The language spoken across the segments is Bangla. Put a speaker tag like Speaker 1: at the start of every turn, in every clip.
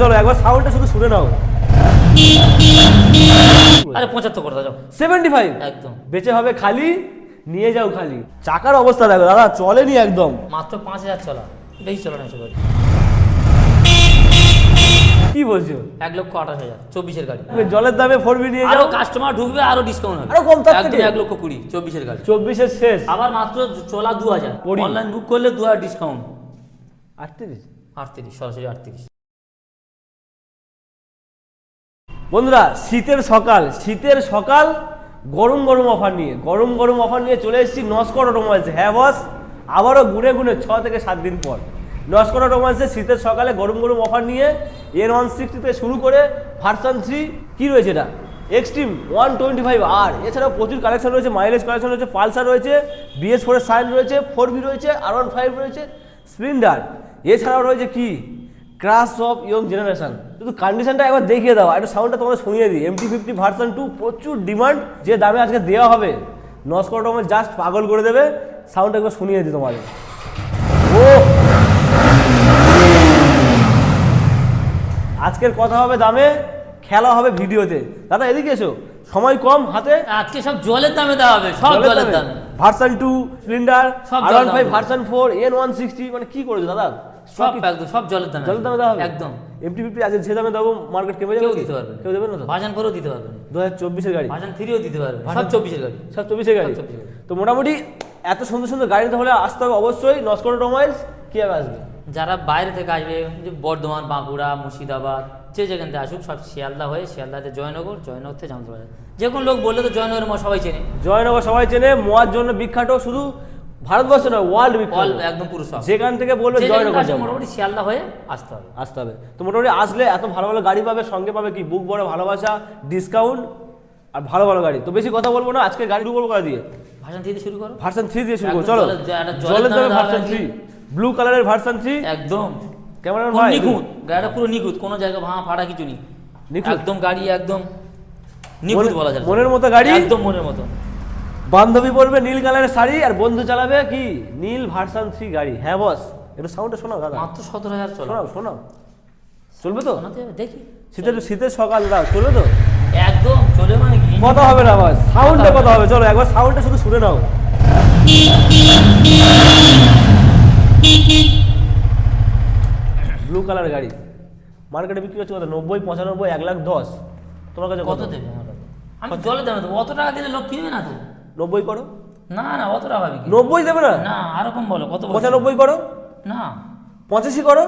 Speaker 1: চলো একবার সাউন্ডটা শুধু শুনে নাও।
Speaker 2: আরে পঁচাত্তর করে দাও
Speaker 1: সেভেন্টি ফাইভ
Speaker 2: একদম।
Speaker 1: বেঁচে হবে খালি নিয়ে যাও খালি। চাকার অবস্থা দেখো দাদা চলেনি একদম।
Speaker 2: মাত্র পাঁচ হাজার চলা। বেশি চলো না সবাই।
Speaker 1: কি বলছো?
Speaker 2: এক লক্ষ আঠাশ হাজার চব্বিশের গাড়ি।
Speaker 1: জলের দামে ফোর বি নিয়ে আরও
Speaker 2: কাস্টমার ঢুকবে আরও ডিসকাউন্ট হবে।
Speaker 1: আরও কম
Speaker 2: একদম এক লক্ষ কুড়ি চব্বিশের গাড়ি।
Speaker 1: চব্বিশের শেষ।
Speaker 2: আবার মাত্র চলা দু হাজার। অনলাইন বুক করলে দু হাজার ডিসকাউন্ট
Speaker 1: আটত্রিশ।
Speaker 2: আটত্রিশ সরাসরি আটত্রিশ।
Speaker 1: বন্ধুরা, শীতের সকাল শীতের সকাল গরম গরম অফার নিয়ে, গরম গরম অফার নিয়ে চলে এসেছি নস্কর অটোমোবাইলস হ্যাঁ বস আবারও গুনে গুনে ছ থেকে সাত দিন পর। নস্কর অটোমোবাইলসে শীতের সকালে গরম গরম অফার নিয়ে এন ওয়ান সিক্সটিতে শুরু করে ভার্সন থ্রি কী রয়েছে এটা? এক্সট্রিম ওয়ান টোয়েন্টি ফাইভ আর এছাড়াও প্রচুর কালেকশন রয়েছে মাইলেজ কালেকশন রয়েছে পালসার রয়েছে বিএস ফোরের সাইন রয়েছে ফোর ভি রয়েছে আর ওয়ান ফাইভ রয়েছে স্প্লেন্ডার এছাড়াও রয়েছে কি? ক্রাশ অফ ইয়ং জেনারেশন শুধু কন্ডিশনটা একবার দেখিয়ে দাও একটা সাউন্ডটা তোমাদের শুনিয়ে দিই। এমটি ফিফটি ভার্সন টু প্রচুর ডিমান্ড যে দামে আজকে দেওয়া হবে। নস্কোটোমে জাস্ট পাগল করে দেবে। সাউন্ডটা একবার শুনিয়ে দিই তোমাদের। ও আজকের কথা হবে দামে খেলা হবে ভিডিওতে। দাদা এদিকে এসো। সময় কম হাতে।
Speaker 2: আজকে সব জলের দামে দেওয়া হবে সব জলের দামে।
Speaker 1: ভার্সন টু স্প্লেন্ডার
Speaker 2: সব
Speaker 1: R one five version four N one sixty মানে কি করেছ দাদা?
Speaker 2: সব একদম সব জলের দামে
Speaker 1: জলের দামে দেওয়া হবে।
Speaker 2: একদম।
Speaker 1: এমটি ফিফটি আজকে যে দামে দেবো মার্কেট কেমে যাবে
Speaker 2: কেউ দিতে পারবে
Speaker 1: কেউ দেবে না তো?
Speaker 2: করেও দিতে পারবে
Speaker 1: দু হাজার চব্বিশের গাড়ি।
Speaker 2: ভাজান থ্রিও দিতে পারবে সব চব্বিশের গাড়ি।
Speaker 1: সব চব্বিশের গাড়ি।
Speaker 2: সব 24 গাড়ি।
Speaker 1: তো মোটামুটি এত সুন্দর সুন্দর গাড়ি নিতে হলে আসতে হবে অবশ্যই। নস্কর অটোমোবাইলস কীভাবে আসবে?
Speaker 2: যারা বাইরে থেকে আসবে যে বর্ধমান বাঁকুড়া মুর্শিদাবাদ যে যেখান থেকে আসুক সব শিয়ালদা হয়ে শিয়ালদাতে জয়নগর জয়নগর থেকে জানতে পারে যে কোনো লোক বললে তো জয়নগর মা সবাই চেনে।
Speaker 1: জয়নগর সবাই চেনে। মোয়ার জন্য বিখ্যাত শুধু ভারতবর্ষ নয় ওয়ার্ল্ড বিখ্যাত
Speaker 2: একদম পুরো
Speaker 1: যেখান থেকে বলবে জয়নগর যাব।
Speaker 2: মোটামুটি শিয়ালদা হয়ে আসতে হবে।
Speaker 1: আসতে হবে। তো মোটামুটি আসলে এত ভালো ভালো গাড়ি পাবে সঙ্গে পাবে কি? বুক বড় ভালোবাসা ডিসকাউন্ট আর ভালো ভালো গাড়ি। তো বেশি কথা বলব না আজকে গাড়ি উপর করে দিয়ে।
Speaker 2: ভাষণ দিতে শুরু করো।
Speaker 1: ভার্সন থ্রি দিয়ে শুরু করো। চলো।
Speaker 2: জলের-
Speaker 1: দামে ভার্সন থ্রি ব্লু কালারের ভার্সন থ্রি
Speaker 2: একদম। পুরো
Speaker 1: ভাই।
Speaker 2: নিখুঁত। গাড়িটা পুরো নিখুঁত। কোনো জায়গা ভাঙা ফাড়া কিছু নেই। একদম গাড়ি একদম নিখুঁত বলা যায়।
Speaker 1: মনের মতো গাড়ি?
Speaker 2: একদম মনের মতো।
Speaker 1: বান্ধবী পরবে নীল কালারের শাড়ি আর বন্ধু চালাবে কি? নীল ভার্সন থ্রি গাড়ি। হ্যাঁ বস একটু সাউন্ডটা শোনাও দাদা।
Speaker 2: মাত্র সতেরো হাজার
Speaker 1: শোনাও শোনাও। চলবে তো?
Speaker 2: দেখি।
Speaker 1: শীতের শীতের সকাল দাও চলবে তো?
Speaker 2: একদম চলে মানে কি?
Speaker 1: কথা হবে না বস সাউন্ডে কথা হবে। চলো একবার সাউন্ডটা শুধু শুনে নাও। ব্লু কালার গাড়ি। মার্কেটে বিক্রি হচ্ছে কত? নব্বই পঁচানব্বই এক লাখ দশ। তোমার কাছে
Speaker 2: কত? দেবে? আমি জলে দেবে অত টাকা দিলে লোক কিনবে না তো?
Speaker 1: নব্বই করো।
Speaker 2: না না অত টাকা হবে কি?
Speaker 1: নব্বই দেবে না?
Speaker 2: না আরও কম বলো কত
Speaker 1: পঁচানব্বই করো।
Speaker 2: না।
Speaker 1: পঁচাশি করো।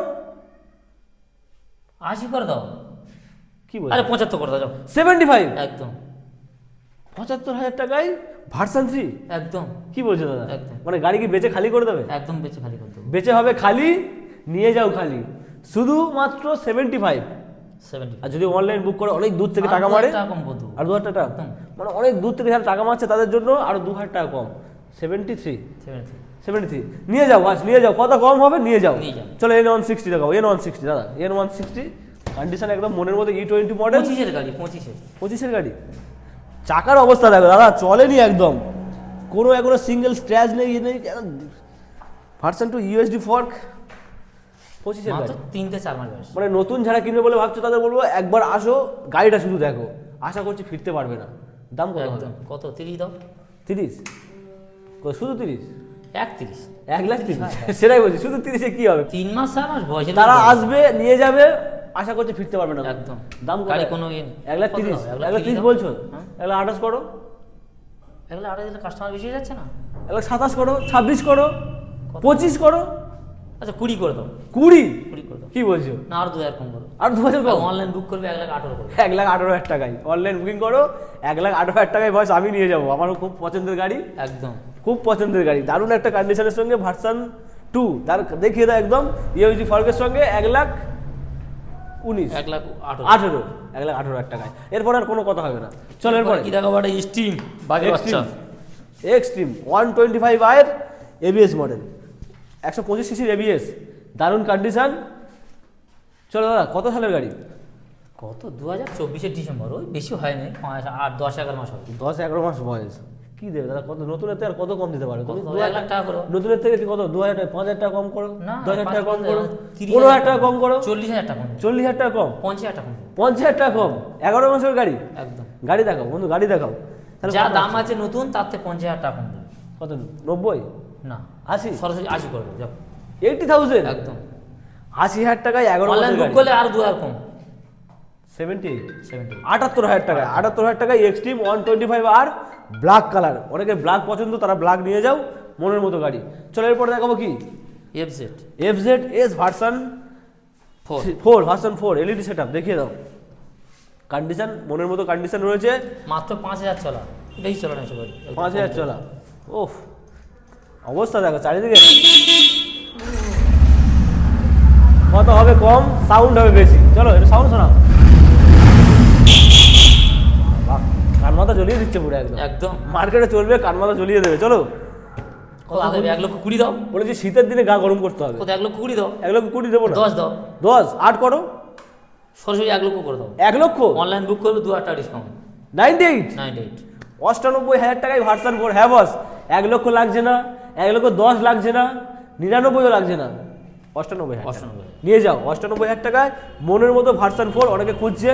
Speaker 2: আশি করে দাও।
Speaker 1: কি বল
Speaker 2: আরে পঁচাত্তর করে দাও।
Speaker 1: সেভেন্টি ফাইভ
Speaker 2: একদম।
Speaker 1: পঁচাত্তর হাজার টাকায় ভার্সান থ্রি
Speaker 2: একদম।
Speaker 1: কি বলছো দাদা?
Speaker 2: একদম।
Speaker 1: মানে গাড়ি কি বেচে খালি করে দেবে?
Speaker 2: একদম বেশি খালি করে দেবে।
Speaker 1: বেচে হবে খালি নিয়ে যাও খালি। শুধুমাত্র সেভেন্টি ফাইভ
Speaker 2: সেভেন্টি
Speaker 1: আর যদি অনলাইন বুক করে অনেক দূর থেকে টাকা মারে।
Speaker 2: কম
Speaker 1: আর দু হাজার টাকা?
Speaker 2: একদম।
Speaker 1: মানে অনেক দূর থেকে যারা টাকা মারছে তাদের জন্য আরও দু হাজার টাকা কম। সেভেন্টি থ্রি
Speaker 2: সেভেন্টি
Speaker 1: থ্রি নিয়ে যাও বাস নিয়ে যাও। কত কম হবে? নিয়ে যাও। চলো এন ওয়ান সিক্সটি দেখাও। এন ওয়ান সিক্সটি দাদা এন ওয়ান সিক্সটি কন্ডিশন একদম মনের মতো ই টোয়েন্টি মডেল
Speaker 2: পঁচিশের গাড়ি পঁচিশের।
Speaker 1: পঁচিশের গাড়ি। চাকার অবস্থা দেখো দাদা চলেনি একদম। কোনো এখনও সিঙ্গেল স্ক্র্যাচ নেই ইয়ে নেই কেন? ভার্সন টু ইউএসডি ফর্ক পঁচিশের গাড়ি।
Speaker 2: তিনটে চার মাস
Speaker 1: মানে নতুন যারা কিনবে বলে ভাবছ তাদের বলব একবার আসো গাড়িটা শুধু দেখো। আশা করছি ফিরতে পারবে না। দাম কত হবে?
Speaker 2: একদম কত? তিরিশ দাও।
Speaker 1: তিরিশ? শুধু তিরিশ?
Speaker 2: একত্রিশ।
Speaker 1: এক লাখ তিরিশ? সেটাই বলছি শুধু তিরিশে কি হবে?
Speaker 2: তিন মাস চার মাস বয়সের
Speaker 1: তারা আসবে নিয়ে যাবে আশা করছি ফিরতে পারবে না
Speaker 2: একদম।
Speaker 1: দাম কত?
Speaker 2: গাড়ি কোনো ইয়ে।
Speaker 1: এক লাখ তিরিশ? এক লাখ তিরিশ? বলছো?
Speaker 2: হ্যাঁ?
Speaker 1: এক লাখ আঠাশ করো।
Speaker 2: এগুলো আড়াই দিলে কাস্টমার বেশি হয়ে যাচ্ছে না?
Speaker 1: এক লাখ সাতাশ করো ছাব্বিশ করো পঁচিশ করো।
Speaker 2: আচ্ছা কুড়ি করে দাও।
Speaker 1: কুড়ি?
Speaker 2: কুড়ি করে দাও।
Speaker 1: কি বলছো?
Speaker 2: না আর দু হাজার কম করো।
Speaker 1: আর দু হাজার কম?
Speaker 2: অনলাইন বুক করবে এক লাখ আঠারো করবে
Speaker 1: এক লাখ আঠারো হাজার টাকায়। অনলাইন বুকিং করো এক লাখ আঠারো হাজার টাকায় বয়স আমি নিয়ে যাব। আমারও খুব পছন্দের গাড়ি।
Speaker 2: একদম।
Speaker 1: খুব পছন্দের গাড়ি। দারুণ একটা কন্ডিশনের সঙ্গে ভার্সন টু তার দেখিয়ে দেয় একদম। ইউজি ফর্কের সঙ্গে এক লাখ উনিশ।
Speaker 2: এক লাখ আঠারো।
Speaker 1: এক লাখ আঠেরো হাজার টাকায়। এরপর আর কোনো কথা হবে না। চলো এরপরে
Speaker 2: কি দেখাবো? একটা স্টিম বাঘের বাচ্চা।
Speaker 1: এক্সট্রিম ওয়ান টোয়েন্টি ফাইভ আয়ের এবিএস মডেল একশো পঁচিশ সিসির এবিএস দারুণ কন্ডিশন চলো দাদা কত সালের গাড়ি?
Speaker 2: কত? দু হাজার চব্বিশে ডিসেম্বর। ওই বেশি হয়নি পাঁচ আট দশ এগারো মাস হবে
Speaker 1: দশ এগারো মাস বয়স। কি দেবে দাদা কত? নতুনের থেকে আর কত কম দিতে পারো? তুমি? দু
Speaker 2: লাখ টাকা করো।
Speaker 1: নতুনের থেকে কত? দু হাজার টাকা পাঁচ হাজার টাকা কম করো?
Speaker 2: না
Speaker 1: দশ হাজার টাকা কম করো? পনেরো হাজার টাকা কম করো?
Speaker 2: চল্লিশ হাজার টাকা কম
Speaker 1: চল্লিশ হাজার টাকা কম?
Speaker 2: পঞ্চাশ হাজার টাকা কম
Speaker 1: পঞ্চাশ হাজার টাকা কম? এগারো মাসের গাড়ি?
Speaker 2: একদম।
Speaker 1: গাড়ি দেখাও বন্ধু গাড়ি দেখাও।
Speaker 2: যা দাম আছে নতুন তার থেকে পঞ্চাশ হাজার টাকা কম
Speaker 1: কত? নব্বই?
Speaker 2: না।
Speaker 1: আশি?
Speaker 2: সরাসরি আশি করবে যাও।
Speaker 1: এইটি থাউজেন্ড
Speaker 2: একদম।
Speaker 1: আশি হাজার টাকায় এগারো
Speaker 2: অনলাইন বুক করলে আর দু হাজার কম।
Speaker 1: সেভেন্টি
Speaker 2: সেভেন্টি
Speaker 1: আটাত্তর হাজার টাকায় আটাত্তর হাজার টাকায় Xtreme one twenty five R black colour অনেকে ব্ল্যাক পছন্দ তারা ব্ল্যাক নিয়ে যাও মনের মতো গাড়ি। চলো এরপরে দেখাবো কি?
Speaker 2: F Z
Speaker 1: F Z S version
Speaker 2: four
Speaker 1: four version four LED set up দেখিয়ে দাও। কন্ডিশন মনের মতো কন্ডিশন রয়েছে।
Speaker 2: মাত্র পাঁচ হাজার চলা। বেশি চলা না সবাই
Speaker 1: পাঁচ হাজার চলা। ওফ। অবস্থা দেখো চারিদিকে। কত হবে কম? সাউন্ড হবে বেশি। চলো এটা সাউন্ড শোনাও। বাহ, কান মাথা জ্বলিয়ে দিচ্ছে পুরো একদম।
Speaker 2: একদম।
Speaker 1: মার্কেটে চলবে কান মাথা জ্বলিয়ে দেবে চলো।
Speaker 2: এক লক্ষ কুড়ি দাও।
Speaker 1: বলেছি শীতের দিনে গা গরম করতে হবে।
Speaker 2: এক লক্ষ কুড়ি দাও।
Speaker 1: এক লক্ষ কুড়ি দেবো
Speaker 2: দশ দাও।
Speaker 1: দশ আট করো।
Speaker 2: সরাসরি এক লক্ষ করে দাও।
Speaker 1: এক লক্ষ?
Speaker 2: অনলাইন বুক করবে দু হাজার টাকা discount
Speaker 1: ninety eight?
Speaker 2: Ninety eight.
Speaker 1: অষ্টানব্বই হাজার টাকায় ভার্সান ফোর হ্যাঁ বস এক লক্ষ লাগছে না। এক লক্ষ দশ লাগছে না নিরানব্বইও লাগছে না। অষ্টানব্বই
Speaker 2: অষ্টানব্বই।
Speaker 1: নিয়ে যাও অষ্টানব্বই হাজার টাকায় মনের মতো ভার্সান ফোর অনেকে খুঁজছে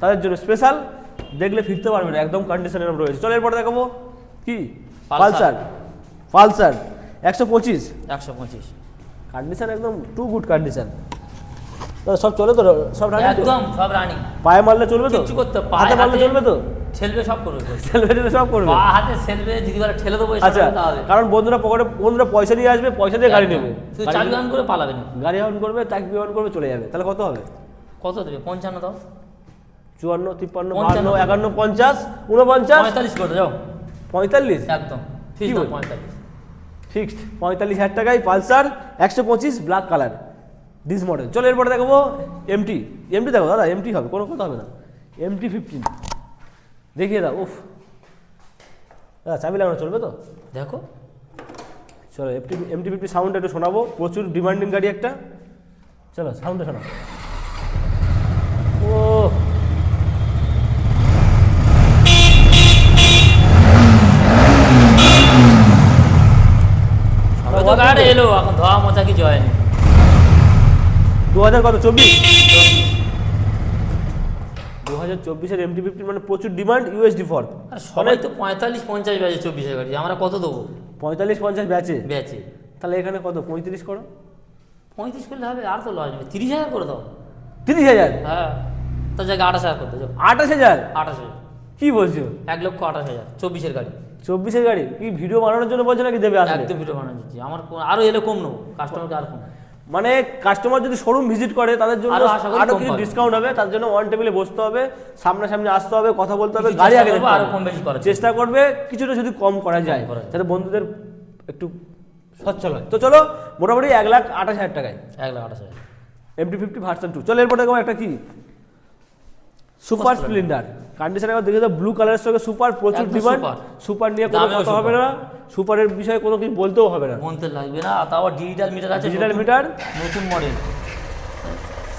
Speaker 1: তাদের জন্য স্পেশাল দেখলে ফিরতে পারবে না একদম কন্ডিশন এরকম রয়েছে। চলো এরপরে দেখাবো কি?
Speaker 2: পালসার।
Speaker 1: পালসার। একশো পঁচিশ।
Speaker 2: একশো পঁচিশ।
Speaker 1: কন্ডিশন একদম টু গুড কন্ডিশন সব চলে তো সব তো?
Speaker 2: একদম সব রানিং
Speaker 1: পায়ে মারলে চলবে তো?
Speaker 2: কিচ্ছু করতে
Speaker 1: হাতে
Speaker 2: পায়ে
Speaker 1: মারলে চলবে তো?
Speaker 2: ঠেলবে সব করবে।
Speaker 1: সব করবে?
Speaker 2: দিদিবার ঠেলে দেবো
Speaker 1: আচ্ছা কারণ বন্ধুরা পকেটে বন্ধুরা পয়সা দিয়ে আসবে পয়সা দিয়ে গাড়ি নেবে।
Speaker 2: শুধু
Speaker 1: গাড়ি-
Speaker 2: চাবি অন করে পালাবে না।
Speaker 1: গাড়ি অন করবে অন করবে চলে যাবে। তাহলে কত হবে?
Speaker 2: কত দেবে? পঞ্চান্ন দাও।
Speaker 1: চুয়ান্ন তিপ্পান্ন
Speaker 2: পঞ্চান্ন।
Speaker 1: বাহান্ন একান্ন পঞ্চাশ উনপঞ্চাশ
Speaker 2: পঁয়তাল্লিশ করে যাও
Speaker 1: পঁয়তাল্লিশ?
Speaker 2: একদম? পঁয়তাল্লিশ।
Speaker 1: ফিক্সড পঁয়তাল্লিশ হাজার টাকায় পালসার একশো পঁচিশ ব্ল্যাক কালার ডিস মডেল চলো এরপরে দেখাবো এমটি এমটি দেখো দাদা এমটি হবে কোনো কথা হবে না। এমটি ফিফটিন দেখিয়ে দাও উফ। দাদা চাবি লাগানো চলবে তো?
Speaker 2: দেখো।
Speaker 1: চলো এমটি এমটি ফিফটি সাউন্ড একটু শোনাবো। প্রচুর ডিমান্ডিং গাড়ি একটা। চলো সাউন্ডটা শোনাও। ও।
Speaker 2: এলো এখন ধোয়া মোচা কিছু হয়নি।
Speaker 1: দু হাজার কত? চব্বিশ। হাজার চব্বিশের এমটি ফিফটিন মানে প্রচুর ডিমান্ড ইউএসডি ফর
Speaker 2: আর সবাই তো পঁয়তাল্লিশ পঞ্চাশ ব্যাচে চব্বিশের গাড়ি আমরা কত দেবো?
Speaker 1: পঁয়তাল্লিশ পঞ্চাশ ব্যাচে?
Speaker 2: ব্যাচে।
Speaker 1: তাহলে এখানে কত পঁয়ত্রিশ করো?
Speaker 2: পঁয়ত্রিশ করলে হবে আর তো লস নেবে তিরিশ হাজার করে দাও।
Speaker 1: তিরিশ হাজার?
Speaker 2: হ্যাঁ। তার জায়গায় আঠাশ হাজার করে দাও
Speaker 1: আঠাশ হাজার?
Speaker 2: আঠাশ হাজার।
Speaker 1: কি বলছো?
Speaker 2: এক লক্ষ আঠাশ হাজার চব্বিশের গাড়ি।
Speaker 1: চব্বিশের গাড়ি? কি ভিডিও বানানোর জন্য বলছো নাকি দেবে
Speaker 2: একদম ভিডিও বানানো দিচ্ছি আমার আরও এলে কম নেব কাস্টমারকে আর কম।
Speaker 1: মানে কাস্টমার যদি শোরুম ভিজিট করে তাদের জন্য
Speaker 2: আরও
Speaker 1: কিছু ডিসকাউন্ট হবে তার জন্য ওয়ান টেবিলে বসতে হবে সামনাসামনি আসতে হবে কথা বলতে হবে গাড়ি আগে আরও
Speaker 2: কম বেশি করার
Speaker 1: চেষ্টা করবে কিছুটা যদি কম করা যায়। যাতে বন্ধুদের একটু সচ্ছল হয়। তো চলো মোটামুটি এক লাখ আঠাশ হাজার টাকায়।
Speaker 2: এক লাখ আঠাশ হাজার।
Speaker 1: এমটি ফিফটি ভার্সন টু চলো এরপর একটা কি? সুপার স্প্লেন্ডার কন্ডিশন একবার দেখে ব্লু কালারের সঙ্গে সুপার প্রচুর ডিমান্ড সুপার নিয়ে কোনো কথা হবে না সুপারের বিষয়ে কোনো কিছু বলতেও হবে না।
Speaker 2: মনতে লাগবে না তাও ডিজিটাল মিটার আছে
Speaker 1: ডিজিটাল মিটার
Speaker 2: নতুন মডেল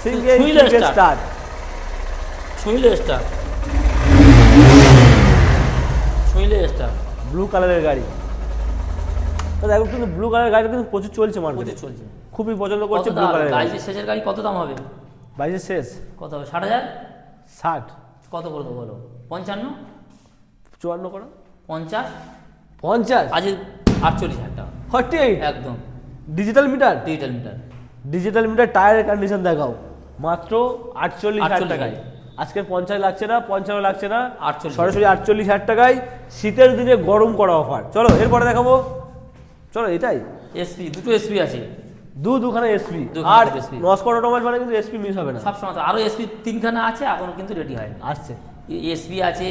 Speaker 1: সিঙ্গেল। স্টার্ট
Speaker 2: ছুঁইলে স্টার ছুঁইলে স্টার
Speaker 1: ব্লু কালারের গাড়ি। তো দেখো কিন্তু ব্লু কালারের গাড়িটা কিন্তু প্রচুর চলছে মার্কেটে
Speaker 2: প্রচুর চলছে।
Speaker 1: খুবই পছন্দ করছে ব্লু কালারের গাড়ি।
Speaker 2: শেষের গাড়ি কত দাম হবে?
Speaker 1: বাইশের শেষ?
Speaker 2: কত হবে? ষাট হাজার?
Speaker 1: ষাট।
Speaker 2: কত করে দেবো বলো? পঞ্চান্ন?
Speaker 1: চুয়ান্ন করো।
Speaker 2: পঞ্চাশ?
Speaker 1: পঞ্চাশ?
Speaker 2: আজ আটচল্লিশ হাজার টাকা।
Speaker 1: ফর্টি এইট
Speaker 2: একদম
Speaker 1: digital meter
Speaker 2: digital meter
Speaker 1: digital meter টায়ারের কন্ডিশন দেখাও। মাত্র আটচল্লিশ হাজার টাকায়। আজকের পঞ্চাশ লাগছে না পঞ্চান্ন লাগছে না।
Speaker 2: 48
Speaker 1: সরাসরি আটচল্লিশ হাজার টাকায় শীতের দিনে গরম করা অফার চলো এরপরে দেখাবো। চলো এটাই।
Speaker 2: এসপি দুটো এসপি আছে।
Speaker 1: দু দুখানা এসপি আর
Speaker 2: SP
Speaker 1: নস্কর অটোমাইজ মানে কিন্তু এসপি মিস হবে না।
Speaker 2: সবসময় আরও এসপি তিনখানা আছে এখনও কিন্তু রেডি হয়নি।
Speaker 1: আসছে।
Speaker 2: এসপি আছে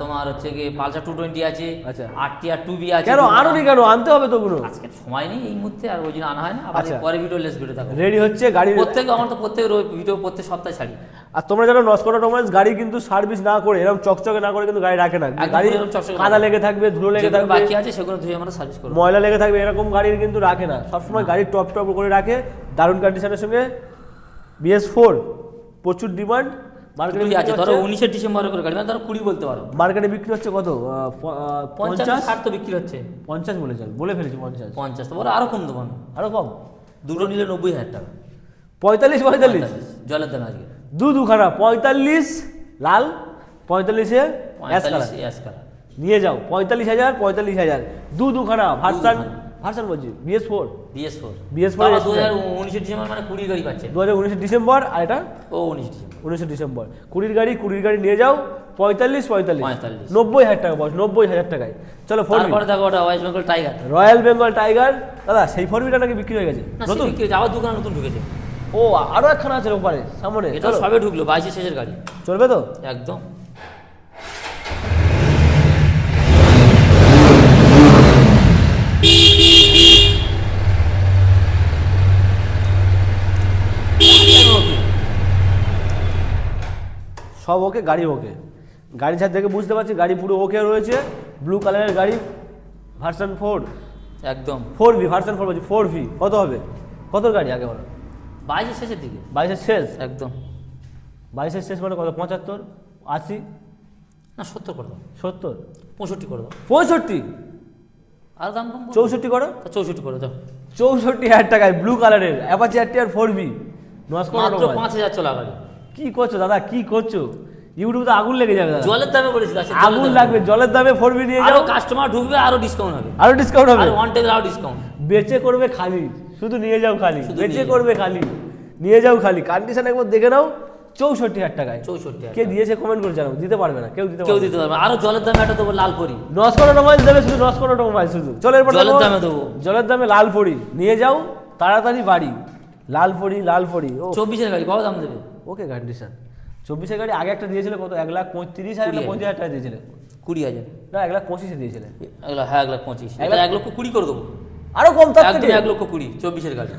Speaker 2: তোমার হচ্ছে কি পালসার টু টোয়েন্টি আছে। আর টি আর টু বি আছে।
Speaker 1: কেন? আনো নি কেন? আনতে হবে তো গুলো
Speaker 2: আজকে সময় নেই এই মুহূর্তে আর ওই জন্য আনা হয় না। আবার। পরে ভিডিও লেস ভিডিও থাকবে
Speaker 1: রেডি হচ্ছে গাড়ি
Speaker 2: প্রত্যেক আমার তো প্রত্যেক ভিডিও প্রত্যেক সপ্তাহে ছাড়ি।
Speaker 1: আর তোমরা জানো নস্কর অটোমাইজ গাড়ি কিন্তু সার্ভিস না করে এরকম চকচকে না করে কিন্তু গাড়ি রাখে না। গাড়ি কাদা লেগে থাকবে ধুলো লেগে থাকবে
Speaker 2: বাকি আছে সেগুলো ধুয়ে আমরা সার্ভিস করব।
Speaker 1: ময়লা লেগে থাকবে এরকম গাড়ির কিন্তু রাখে না। সবসময় গাড়ি টপ টপ করে রাখে দারুণ কন্ডিশনের সঙ্গে। বিএস ফোর প্রচুর ডিমান্ড মার্কেটে
Speaker 2: আছে। ধরো উনিশে ডিসেম্বর করে গাড়ি মানে ধরো কুড়ি বলতে পারো।
Speaker 1: মার্কেটে বিক্রি হচ্ছে কত?
Speaker 2: পঞ্চাশ ষাট তো বিক্রি হচ্ছে।
Speaker 1: পঞ্চাশ বলে চল বলে ফেলেছি পঞ্চাশ।
Speaker 2: পঞ্চাশ তো বলো আরও কম দেবো আমি।
Speaker 1: আরও কম?
Speaker 2: দুটো নিলে নব্বই হাজার টাকা।
Speaker 1: পঁয়তাল্লিশ। পঁয়তাল্লিশ।
Speaker 2: জলের দাম আজকে।
Speaker 1: দু দুখানা পঁয়তাল্লিশ লাল পঁয়তাল্লিশে অ্যাশ কালার
Speaker 2: অ্যাশ কালার
Speaker 1: নিয়ে যাও পঁয়তাল্লিশ হাজার পঁয়তাল্লিশ হাজার। দু দুখানা ভার্সান ভার্সান বলছি BS four
Speaker 2: BS four
Speaker 1: BS4
Speaker 2: দু হাজার উনিশে ডিসেম্বর মানে কুড়ি গাড়ি পাচ্ছে।
Speaker 1: দু হাজার উনিশে ডিসেম্বর আর এটা?
Speaker 2: ও উনিশ ডিসেম্বর।
Speaker 1: উনিশে ডিসেম্বর। কুড়ির গাড়ি কুড়ির গাড়ি নিয়ে যাও পঁয়তাল্লিশ পঁয়তাল্লিশ। নব্বই হাজার টাকা বস নব্বই হাজার টাকায়। চলো ফোর
Speaker 2: তারপরে দেখো ওটা West Bengal tiger
Speaker 1: royal Bengal tiger দাদা সেই ফোরবিটা নাকি বিক্রি হয়ে গেছে? নতুন?
Speaker 2: আবার দোকান নতুন ঢুকেছে।
Speaker 1: ও আরও একখানা আছে ওপারে সামনে
Speaker 2: এটা সবে ঢুকলো বাইশে শেষের গাড়ি
Speaker 1: চলবে তো?
Speaker 2: একদম।
Speaker 1: সব ওকে গাড়ি ওকে। গাড়ি ছাড় দেখে বুঝতে পারছি গাড়ি পুরো ওকে রয়েছে। ব্লু কালারের গাড়ি ভার্সন ফোর।
Speaker 2: একদম।
Speaker 1: ফোর ভি ভার্সন ফোর বলছি ফোর ভি। কত হবে? কত গাড়ি আগে বলো?
Speaker 2: বাইশে শেষের দিকে
Speaker 1: বাইশের শেষ?
Speaker 2: একদম।
Speaker 1: বাইশের শেষ মানে কত? পঁচাত্তর? আশি?
Speaker 2: না সত্তর করে দাও।
Speaker 1: সত্তর?
Speaker 2: পঁয়ষট্টি করে দাও।
Speaker 1: পঁয়ষট্টি?
Speaker 2: আর দাম কম
Speaker 1: চৌষট্টি করো।
Speaker 2: চৌষট্টি করে দাও।
Speaker 1: চৌষট্টি হাজার টাকায় ব্লু কালারের Apache R T R four V
Speaker 2: মাত্র পাঁচ হাজার চলা গাড়ি।
Speaker 1: কি করছ দাদা? কি করছ? ইউটিউবে তো আগুন লেগে যাবে
Speaker 2: জলের দামে বলেছি
Speaker 1: আগুন লাগবে জলের দামে ফোর বি নিয়ে যাও।
Speaker 2: কাস্টমার ঢুকবে আরও ডিসকাউন্ট হবে।
Speaker 1: আরও ডিসকাউন্ট হবে।
Speaker 2: ওয়ান টেবিল আরও ডিসকাউন্ট
Speaker 1: বেচে করবে খালি। শুধু নিয়ে যাও খালি বেচে করবে খালি। নিয়ে যাও খালি। কন্ডিশন একবার দেখে নাও চৌষট্টি হাজার টাকায়।
Speaker 2: চৌষট্টি
Speaker 1: কে দিয়েছে কমেন্ট করে জানাও দিতে পারবে না কেউ দিতে
Speaker 2: কেউ দিতে পারবে আরও জলের দামে একটা দেবো লাল পরি।
Speaker 1: নশ করো মোবাইল দেবে শুধু নশ করো মোবাইল শুধু। চলো এরপর
Speaker 2: জলের দামে দেবো।
Speaker 1: জলের দামে লাল পড়ি নিয়ে যাও তাড়াতাড়ি বাড়ি। লাল পড়ি লাল পড়ি ও।
Speaker 2: চব্বিশের গাড়ি কত দাম দেবে?
Speaker 1: ওকে কন্ডিশন চব্বিশে গাড়ি আগে একটা দিয়েছিল কত? এক লাখ পঁয়ত্রিশ হাজার পঁয়ত্রিশ হাজার টাকা দিয়েছিল।
Speaker 2: কুড়ি হাজার।
Speaker 1: না এক লাখ পঁচিশে দিয়েছিলে।
Speaker 2: হ্যাঁ এক লাখ পঁচিশ।
Speaker 1: এক লাখ-
Speaker 2: এক লক্ষ কুড়ি করে দেবো।
Speaker 1: আরও কম তার থেকে
Speaker 2: এক লক্ষ কুড়ি চব্বিশের গাড়ি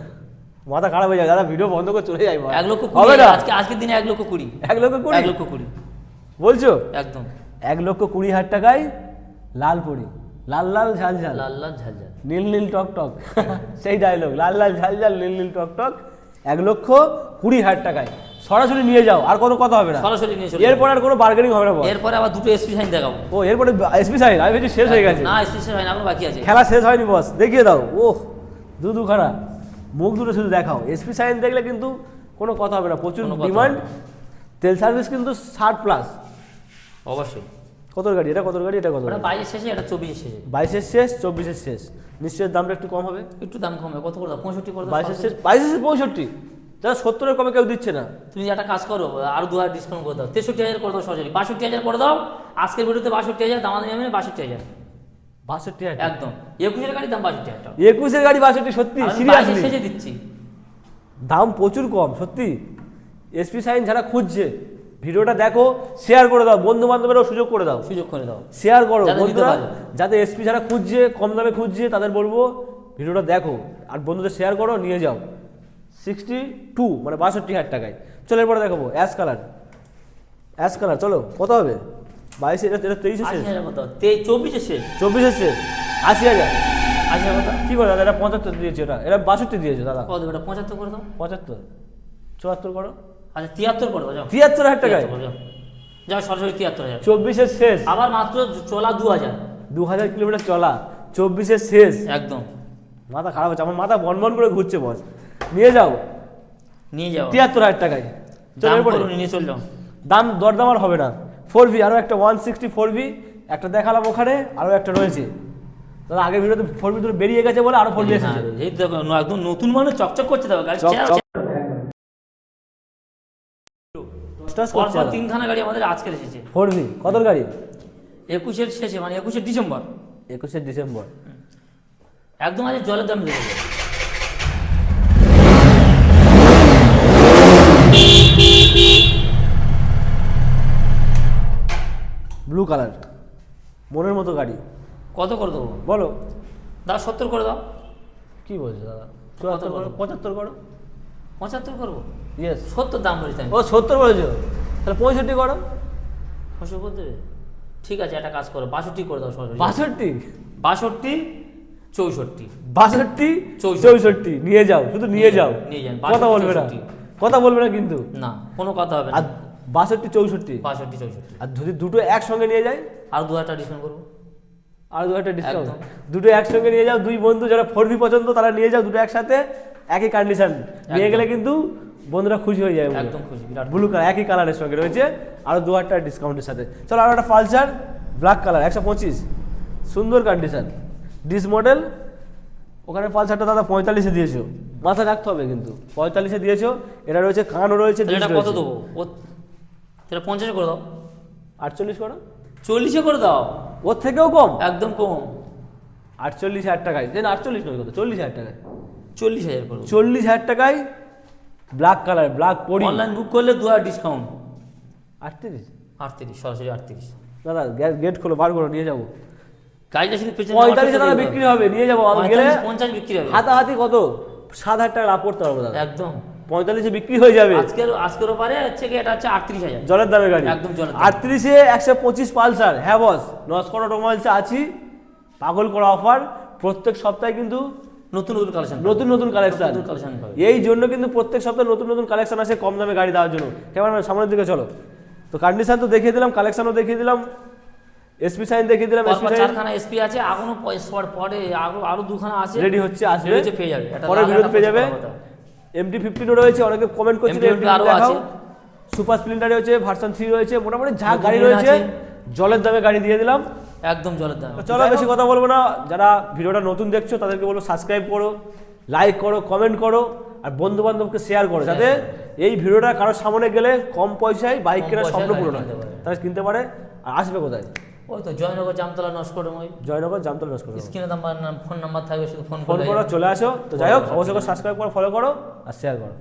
Speaker 1: মাথা খারাপ হয়ে যায় দাদা ভিডিও বন্ধ করে চলে যাই
Speaker 2: এক লক্ষ
Speaker 1: হবে না?
Speaker 2: আজকে আজকের দিনে এক লক্ষ কুড়ি।
Speaker 1: এক লক্ষ কুড়ি?
Speaker 2: এক লক্ষ কুড়ি।
Speaker 1: বলছো?
Speaker 2: একদম।
Speaker 1: এক লক্ষ কুড়ি হাজার টাকায় লাল পড়ি লাল লাল ঝাল ঝাল।
Speaker 2: লাল লাল ঝাল ঝাল।
Speaker 1: নীল নীল টক টক। সেই ডায়লগ লাল লাল ঝাল ঝাল নীল নীল টক টক। এক লক্ষ কুড়ি হাজার টাকায়। সরাসরি নিয়ে যাও আর কোনো কথা হবে না।
Speaker 2: সরাসরি নিয়ে চলে
Speaker 1: এরপর আর কোনো বার্গেনিং হবে না।
Speaker 2: এরপরে আবার দুটো এসপি সাইন দেখাবো।
Speaker 1: ও এরপরে এসপি সাইন আমি ভেবেছি শেষ হয়ে গেছে।
Speaker 2: না এসপি সাইন এখন বাকি আছে।
Speaker 1: খেলা শেষ হয়নি বস দেখিয়ে দাও। ওহ দু দু খানা মুখ দুটো শুধু দেখাও। এসপি সাইন দেখলে কিন্তু কোনো কথা হবে না প্রচুর ডিমান্ড তেল সার্ভিস কিন্তু ষাট প্লাস
Speaker 2: অবশ্যই।
Speaker 1: কত গাড়ি? এটা কত গাড়ি? এটা কত
Speaker 2: বাইশের শেষে এটা চব্বিশের শেষে।
Speaker 1: বাইশের শেষ চব্বিশের শেষ। নিশ্চয়ই দামটা একটু কম হবে।
Speaker 2: একটু দাম কমবে কত করে দাও? পঁয়ষট্টি করে
Speaker 1: বাইশের শেষ। বাইশের শেষ পঁয়ষট্টি। যারা সত্তরের কমে কেউ দিচ্ছে না।
Speaker 2: তুমি একটা কাজ করো আরও দু হাজার ডিসকাউন্ট করে দাও। তেষট্টি হাজার করে দাও সরাসরি বাষট্টি হাজার করে দাও আজকের ভিডিওতে বাষট্টি হাজার দাম নেমে বাষট্টি হাজার।
Speaker 1: বাষট্টি হাজার?
Speaker 2: একদম। একুশের গাড়ি দাম বাষট্টি হাজার
Speaker 1: একুশের গাড়ি বাষট্টি সত্যি
Speaker 2: আমি
Speaker 1: সিরিয়াসলি
Speaker 2: শেষে দিচ্ছি।
Speaker 1: দাম প্রচুর কম সত্যি। এসপি সাইন যারা খুঁজছে ভিডিওটা দেখো শেয়ার করে দাও বন্ধু বান্ধবেরও সুযোগ করে দাও।
Speaker 2: সুযোগ করে দাও।
Speaker 1: শেয়ার করো বন্ধুরা। যাতে এসপি যারা খুঁজছে কম দামে খুঁজছে তাদের বলব ভিডিওটা দেখো। আর বন্ধুদের শেয়ার করো নিয়ে যাও। সিক্সটি টু মানে বাষট্টি হাজার টাকায়। চলো এরপরে দেখাবো অ্যাশ কালার অ্যাশ কালার চলো কত হবে? বাইশে এটা এটা তেইশে শেষ?
Speaker 2: হাজার কত? তে চব্বিশের শেষ?
Speaker 1: চব্বিশে শেষ। আশি হাজার।
Speaker 2: আশি হাজার কত?
Speaker 1: কি করে দাদা এটা পঁচাত্তর দিয়েছে এটা এটা বাষট্টি দিয়েছে দাদা।
Speaker 2: কত এটা পঁচাত্তর করে দাও।
Speaker 1: পঁচাত্তর। চুয়াত্তর করো।
Speaker 2: আচ্ছা তিয়াত্তর করে দাও
Speaker 1: তিয়াত্তর হাজার টাকায়।
Speaker 2: যাও সরাসরি তিয়াত্তর হাজার।
Speaker 1: চব্বিশের শেষ।
Speaker 2: আবার মাত্র চলা দু হাজার
Speaker 1: দু হাজার কিলোমিটার চলা। চব্বিশের শেষ।
Speaker 2: একদম।
Speaker 1: মাথা খারাপ হচ্ছে আমার মাথা বনবন করে ঘুরছে বস। নিয়ে যাও।
Speaker 2: নিয়ে যাও।
Speaker 1: তিয়াত্তর হাজার টাকায়। চলো এরপরে।
Speaker 2: নিয়ে চল যাও।
Speaker 1: দাম দরদাম আর হবে না। ফোর ভি আরও একটা ওয়ান সিক্সটি ফোর ভি একটা দেখালাম ওখানে আরও একটা রয়েছে। দাদা আগের ভিডিওতে ফোর ভি দুটো বেরিয়ে গেছে বলে আরও ফোর ভি এসেছে।
Speaker 2: এই তো একদম নতুন মানে চকচক করছে পরপর তিনখানা গাড়ি আমাদের আজকে এসেছে।
Speaker 1: ফোর ভি কত গাড়ি?
Speaker 2: একুশের শেষে মানে একুশে ডিসেম্বর।
Speaker 1: একুশে ডিসেম্বর।
Speaker 2: একদম আজ জলের দাম দেবে
Speaker 1: ব্লু কালার। মনের মতো গাড়ি।
Speaker 2: কত করে দেবো?
Speaker 1: বলো।
Speaker 2: দাও সত্তর করে দাও।
Speaker 1: কি বলছো দাদা? চুয়াত্তর করো। পঁচাত্তর করো।
Speaker 2: পঁচাত্তর করব?
Speaker 1: ইয়েস
Speaker 2: সত্তর দাম বলেছি
Speaker 1: ও সত্তর বলেছ? তাহলে পঁয়ষট্টি করো।
Speaker 2: পঁয়ষট্টি করে দেবে? ঠিক আছে একটা কাজ করো বাষট্টি করে দাও সরাসরি।
Speaker 1: বাষট্টি?
Speaker 2: বাষট্টি চৌষট্টি।
Speaker 1: বাষট্টি
Speaker 2: চৌষট্টি।
Speaker 1: নিয়ে যাও শুধু নিয়ে যাও
Speaker 2: নিয়ে যান।
Speaker 1: কথা বলবে না। কথা বলবে না কিন্তু।
Speaker 2: না কোনো কথা হবে না।
Speaker 1: আর বাষট্টি চৌষট্টি।
Speaker 2: বাষট্টি চৌষট্টি।
Speaker 1: আর যদি দুটো একসঙ্গে নিয়ে যায়?
Speaker 2: আর দু হাজার ডিসকাউন্ট করব।
Speaker 1: আর দু একটা ডিসকাউন্ট দুটো একসঙ্গে নিয়ে যাও দুই বন্ধু যারা ফোর বি পছন্দ তারা নিয়ে যাও দুটো একসাথে একই কন্ডিশন নিয়ে গেলে কিন্তু বন্ধুরা খুশি হয়ে যায়
Speaker 2: একদম খুশি বিরাট
Speaker 1: ব্লু কালার একই কালারের সঙ্গে রয়েছে। আরও দু হাজার ডিসকাউন্টের সাথে। চলো আর একটা পালসার ব্ল্যাক কালার একশো পঁচিশ। সুন্দর কন্ডিশন ডিস মডেল ওখানে পালসারটা দাদা পঁয়তাল্লিশে দিয়েছ। মাথা রাখতে হবে কিন্তু। পঁয়তাল্লিশে দিয়েছ এটা রয়েছে কানও রয়েছে
Speaker 2: এটা কত দেবো? তাহলে পঞ্চাশে করে দাও।
Speaker 1: আটচল্লিশ করো।
Speaker 2: চল্লিশে করে দাও।
Speaker 1: ওর থেকেও কম?
Speaker 2: একদম কম।
Speaker 1: আটচল্লিশ হাজার টাকায়। দেন আটচল্লিশ নয় কত? চল্লিশ হাজার টাকায়।
Speaker 2: চল্লিশ হাজার করে
Speaker 1: চল্লিশ হাজার টাকায় ব্ল্যাক কালার ব্ল্যাক পরি।
Speaker 2: অনলাইন বুক করলে দু হাজার ডিসকাউন্ট
Speaker 1: আটত্রিশ?
Speaker 2: আটত্রিশ সরাসরি আটত্রিশ।
Speaker 1: দাদা গ্যাস গেট খোলো বার করো নিয়ে যাব।
Speaker 2: গাড়িটা শুধু পেছনে
Speaker 1: পঁয়তাল্লিশে টাকা বিক্রি হবে নিয়ে যাব
Speaker 2: পঞ্চাশ বিক্রি হবে।
Speaker 1: হাতাহাতি কত? সাত হাজার টাকা লাভ করতে পারব দাদা।
Speaker 2: একদম।
Speaker 1: পঁয়তাল্লিশে বিক্রি হয়ে যাবে।
Speaker 2: আজকের আজকের ওপারে হচ্ছে কি এটা হচ্ছে আটত্রিশ হাজার।
Speaker 1: জলের দামে গাড়ি।
Speaker 2: একদম জলের
Speaker 1: আটত্রিশে একশো পঁচিশ পালসার। হ্যাঁ বস নস্কর অটোমোবাইলসে আছি। পাগল করা অফার প্রত্যেক সপ্তাহে কিন্তু
Speaker 2: নতুন নতুন কালেকশন
Speaker 1: নতুন নতুন কালেকশন
Speaker 2: নতুন কালেকশন
Speaker 1: এই জন্য কিন্তু প্রত্যেক সপ্তাহে নতুন নতুন কালেকশন আসে কম দামে গাড়ি দেওয়ার জন্য। কেমন সামনের দিকে চলো। তো কন্ডিশন তো দেখিয়ে দিলাম কালেকশনও দেখিয়ে দিলাম। এসপি সাইন দেখিয়ে দিলাম এসপি সাইন
Speaker 2: চারখানা এসপি আছে পয়সার পরে আরও আরও দুখানা আছে।
Speaker 1: রেডি হচ্ছে আসবে।
Speaker 2: পেয়ে যাবে।
Speaker 1: পরে ভিডিও পেয়ে যাবে। এমটি ফিফটিনও রয়েছে অনেকে কমেন্ট করছে
Speaker 2: আছে।
Speaker 1: সুপার স্প্লেন্ডার রয়েছে ভার্সন থ্রি রয়েছে মোটামুটি যা গাড়ি রয়েছে জলের দামে গাড়ি দিয়ে দিলাম।
Speaker 2: একদম জলের দাম।
Speaker 1: চলো বেশি কথা বলব না। যারা ভিডিওটা নতুন দেখছ তাদেরকে বলব সাবস্ক্রাইব করো লাইক করো কমেন্ট করো আর বন্ধু বান্ধবকে শেয়ার করো যাতে এই ভিডিওটা কারোর সামনে গেলে কম পয়সায় বাইক কেনার স্বপ্ন পূরণ হয়।
Speaker 2: পারে।
Speaker 1: তারা কিনতে পারে আর আসবে কোথায়?
Speaker 2: ওই তো জয়নগর জামতলা নস্করময়
Speaker 1: জয়নগর জামতলা নস্কর
Speaker 2: স্ক্রিনে নাম্বার ফোন নাম্বার থাকবে শুধু ফোন
Speaker 1: ফোন করো চলে আসো। তো যাই হোক অবশ্যই সাবস্ক্রাইব করো ফলো করো আর শেয়ার করো।